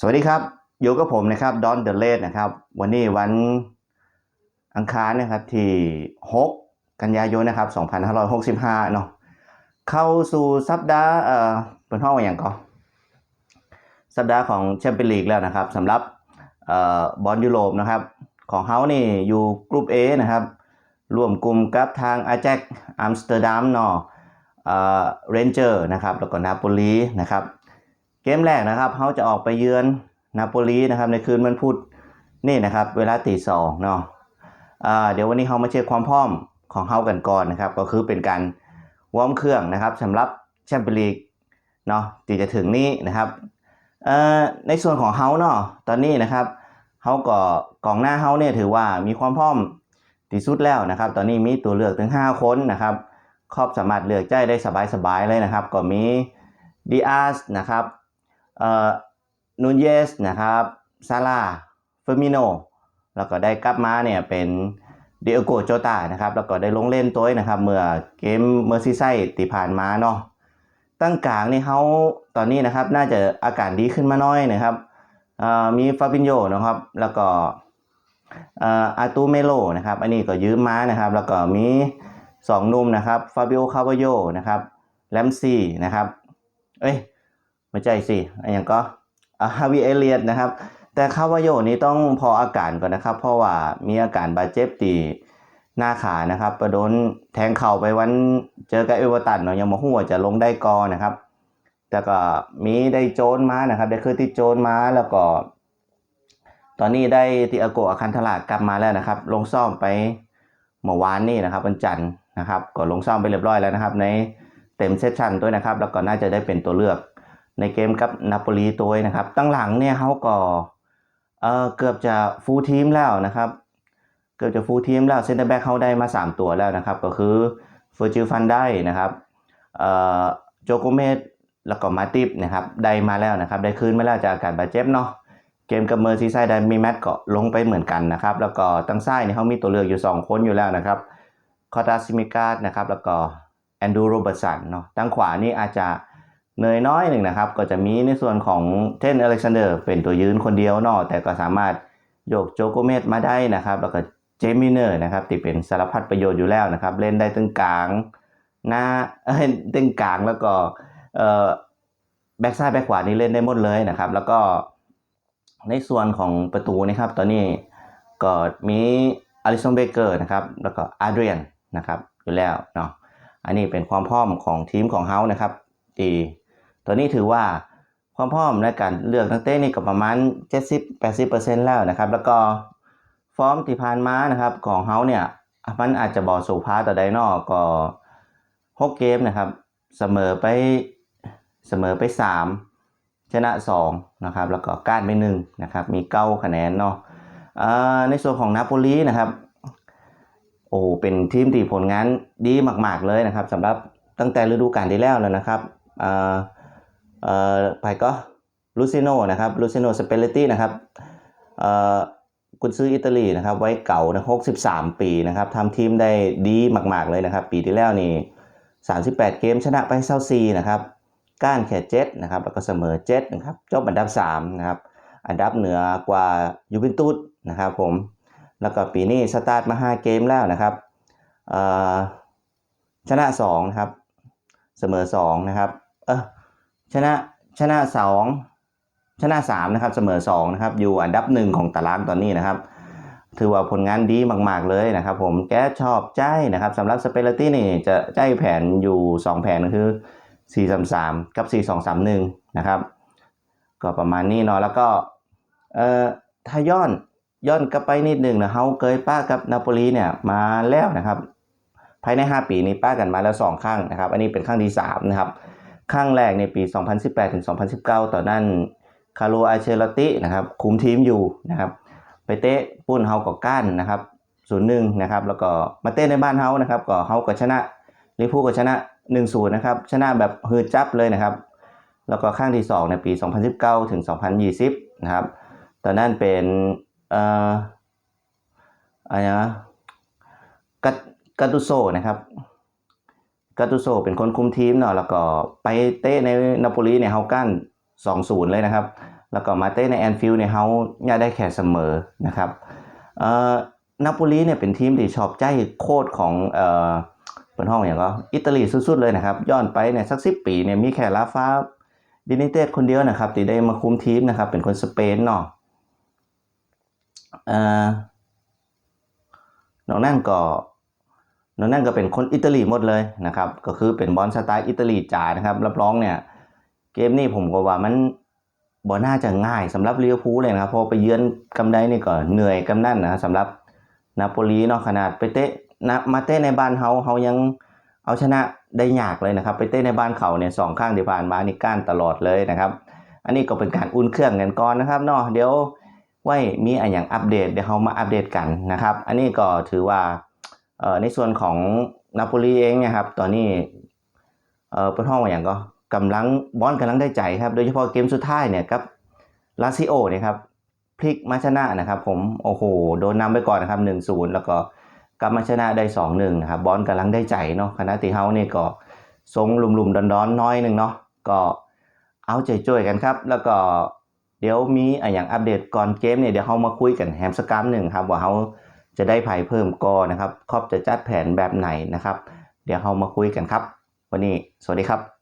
สวัสดีครับ อยู่กับผมนะครับดอนเดอะเลดนะครับ วันนี้วันอังคารนะครับที่ 6 กันยายนนะครับ2565เนาะเข้าสู่สัปดาห์เอ่อเป็นห้องอย่างก่อนสัปดาห์ของแชมเปี้ยนลีกแล้วนะครับสำหรับเอ่อบอลยุโรปนะครับ ของเฮานี่อยู่กลุ่ม A นะครับร่วมกลุ่มกับทางอาแจกอัมสเตอร์ดัมเนาะเอ่อเรนเจอร์นะครับแล้วก็นาโปลีนะครับ เกมแรกนะครับเขาจะออกไปเยือนนาโปลีนะครับในคืนวันพุธนี่นะครับเวลาตีสองเนาะเดี๋ยววันนี้เขามาเช็คความพร้อมของเขากันก่อนนะครับ ก็คือเป็นการวอร์มเครื่องนะครับสำหรับแชมเปี้ยนลีกเนาะที่จะถึงนี้นะครับในส่วนของเขาเนาะตอนนี้นะครับเขาก็กองหน้าเขาเนี่ยถือว่ามีความพร้อมที่สุดแล้วนะครับ ตอนนี้มีตัวเลือกถึง 5 คนนะครับครอบสามารถเลือกใจได้สบายๆเลยนะครับ ก็มีดีอาร์สนะครับ นูนเยสนะครับซาร่าเฟอร์มิโนแล้วก็ได้กลับมาเนี่ยเป็นเดโอโกโจตานะครับแล้วก็ได้ลงเล่นตัวนะครับ เมื่อเกมเมอร์ซีไซด์ที่ผ่านมาเนาะตั้งกลางนี่เขาตอนนี้นะครับน่าจะอาการดีขึ้นมาน้อยนะครับมีฟาบินโยนะครับแล้วก็อาตูเมโลนะครับอันนี้ก็ยืมมานะครับ แล้วก็มีสองนุ่มนะครับฟาบิโอคาบโยนะครับแลมซี่นะครับเอ้ย ไม่ใช่สิอย่างก็ฮาวิเอเลียตนะครับ แต่คาวาโยนี้ต้องพออาการก่อนนะครับ เพราะว่ามีอาการบาดเจ็บตีหน้าขานะครับประโดนแทงเข่าไปวันเจอกับเอเวอร์ตันเนาะยังมาหัวจะลงได้กอนะครับ แต่ก็มีได้โจนมานะครับได้คือที่โจนมาแล้วก็ ตอนนี้ได้ติอาโกอาคันทลากลับมาแล้วนะครับ ลงซ่อมไปเมื่อวานนี่นะครับวันจันทร์นะครับก็ลงซ่อมไปเรียบร้อยแล้วนะครับ ในเต็มเซสชันด้วยนะครับ แล้วก็น่าจะได้เป็นตัวเลือก ในเกมกับนาโปลีตัวนะครับ ตั้งหลังเนี่ยเขาก็เออเกือบจะฟูลทีมแล้วนะครับ เกือบจะฟูลทีมแล้วเซนเตอร์แบ็กเขาได้มา 3 ตัวแล้วนะครับ ก็คือเฟอร์จิลฟันได้นะครับเอ่อโจโกเมสแล้วก็มาติฟนะครับได้มาแล้วนะครับ ได้คืนมาแล้วจากอาการบาดเจ็บเนาะเกมกับเมอร์ซีไซด์ได้มีแมตช์ก็ลงไปเหมือนกันนะครับ แล้วก็ตั้งซ้ายเนี่ยเขามีตัวเลือกอยู่ 2 คนอยู่แล้วนะครับคอตาซิมิกาสนะครับแล้วก็แอนดูโรเบิร์ตสันเนาะตั้งขวานี่อาจจะ เนยน้อยหนึ่งนะครับ ก็จะมีในส่วนของเทนอเล็กซานเดอร์ เป็นตัวยืนคนเดียวนอะแต่ก็สามารถโยกโจโกเมสมาได้นะครับ แล้วก็เจมิเนอร์นะครับที่เป็นสารพัดประโยชน์อยู่แล้วนะครับ เล่นได้ตึงกลางหน้าเอ้ยตึงกลางแล้วก็เอ่อแบ็กซ้ายแบ็กขวานี่เล่นได้หมดเลยนะครับ แล้วก็ในส่วนของประตูนะครับ ตอนนี้ก็มีอลิสันเบเกอร์นะครับ แล้วก็อาเดรียนนะครับอยู่แล้วเนาะอันนี้เป็นความพร้อมของทีมของเฮานะครับที่ ตัวนี้ถือว่าความพร้อมในการเลือกนักเตะนี่ก็ประมาณ 70-80%แล้วนะครับ แล้วก็ฟอร์มที่ผ่านมานะครับของเฮาเนี่ยมันอาจจะบอสู่พาต่ไดนอกก็6เกมนะครับเสมอไปเสมอไป 3 ชนะ2นะครับแล้วก็ก้านไป1นะครับมีเก้าคะแนนเนาะในส่วนของนาโปลีนะครับโอ้เป็นทีมที่ผลงานดีมาก ๆเลยนะครับสำหรับตั้งแต่ฤดูกาลที่แล้วแล้วนะครับ เอ่อไปก็ลูซิโนนะครับลูซิโนสเปเลตี้นะครับเอ่อกุนซื้ออิตาลีนะครับไว้เก่านะ63 ปีนะครับทำทีมได้ดีมาก ๆ เลยนะครับ ปีที่แล้วนี่ 38 เกมชนะไปเซาซีนะครับก้านแค่เจ็ดนะครับแล้วก็เสมอเจ็ดนะครับจบอันดับ3นะครับอันดับเหนือกว่ายูเวนตุสนะครับผมแล้วก็ปีนี้สตาร์ทมา 5 เกมแล้วนะครับชนะ2นะครับเสมอสองนะครับเออ ชนะชนะสองชนะสามนะครับเสมอสองนะครับอยู่อันดับหนึ่งของตารางตอนนี้นะครับถือว่าผลงานดีมาก ๆ เลยนะครับผมแกชอบใจนะครับสำหรับสเปเลตี้นี่จะใจแผนอยู่ 2 แผนก็คือ 4 3 3 กับ 4 2 3 1 นะครับ ก็ประมาณนี้เนาะแล้วก็เอ่อถ้าย้อนย้อนกลับไปนิดหนึ่งนะเฮาเคยป้ากับนาโปลีเนี่ยมาแล้วนะครับ ภายใน 5 ปีนี้ป้ากันมาแล้ว 2 ครั้งนะครับ อันนี้เป็นครั้งที่ 3 นะครับ ครั้งแรกในปี 2018ถึง2019 ต่อนนั้นคาร์โลอาเชลตินะครับคุมทีมอยู่นะครับไปเตะปุ้นเฮาก็ก้านนะครับศูนย์หนึ่งนะครับแล้วก็มาเตะในบ้านเฮานะครับก็เฮาก็ชนะลิเวอร์พูลก็ชนะ1-0นย์นะครับชนะแบบฮือจับเลยนะครับ แล้วก็ครั้งที่ 2 ในปี 2019 ถึง 2020 นะครับตอนนั้นเป็นเอ่ออะไรนะกัตกาตุโซนะครับ กาตุโซเป็นคนคุมทีมเนาะแล้วก็ไปเตะในนาโปลีเนี่ยเฮากัน2-0 เลยนะครับ แล้วก็มาเตะในแอนฟิลด์เนี่ยเฮาย่าได้แค่เสมอนะครับเอ่อนาโปลีเนี่ยเป็นทีมที่ชอบใจโคตรของเอ่อเป็นห้องอย่างก็อิตาลีสุดๆเลยนะครับย้อนไปเนี่ยสักสิปีเนี่ยมีแค่ลาฟาดินิเตสคนเดียวนะครับที่ได้มาคุมทีมนะครับ เป็นคนสเปนเนาะเอ่อนอกนั้นก็ นอกนั้นก็เป็นคนอิตาลีหมดเลยนะครับ ก็คือเป็นบอลสไตล์อิตาลีจ๋านะครับรับรองเนี่ยเกมนี้ผมก็ว่ามันบ่น่าจะง่ายสำหรับลิเวพูเลยนะครับเพอไปเยือนกำไดนี่ก็เหนื่อยกำนั่นนะสำหรับนาโปลีเนาะขนาดไปเตะนะมาเตะในบ้านเฮาเฮายังเอาชนะได้ยากเลยนะครับ ไปเตะในบ้านเขาเนี่ยสองข้างที่ผ่านมานี่ก้านตลอดเลยนะครับ อันนี้ก็เป็นการอุ่นเครื่องกันก่อนนะครับเนาะเดี๋ยวไว้มีอะไรอย่างอัปเดตเดี๋ยวเรามาอัปเดตกันนะครับ อันนี้ก็ถือว่า ในส่วนของนาโปลีเองเนี่ยครับตอนนี้เออเป็นห้องว่าอย่างก็กำลังบอลกำลังได้ใจครับ โดยเฉพาะเกมสุดท้ายเนี่ยกับลาซิโอเนี่ยครับพลิกมาชนะนะครับ ผมโอ้โหโดนนำไปก่อนนะครับ1-0แล้วก็กลับมาชนะได้2-1นะครับบอลกำลังได้ใจเนาะคณะตีเฮาเนี่ยก็ทรงลุมๆดอนๆน้อยหนึ่งเนาะก็เอาใจช่วยกันครับ แล้วก็เดี๋ยวมีอะไรอย่างอัปเดตก่อนเกมเนี่ยเดี๋ยวเรามาคุยกันแฮมสกรัมหนึ่งครับว่าเขา จะได้ไพ่เพิ่มกอนะครับครอบจะจัดแผนแบบไหนนะครับ เดี๋ยวเรามาคุยกันครับ วันนี้สวัสดีครับ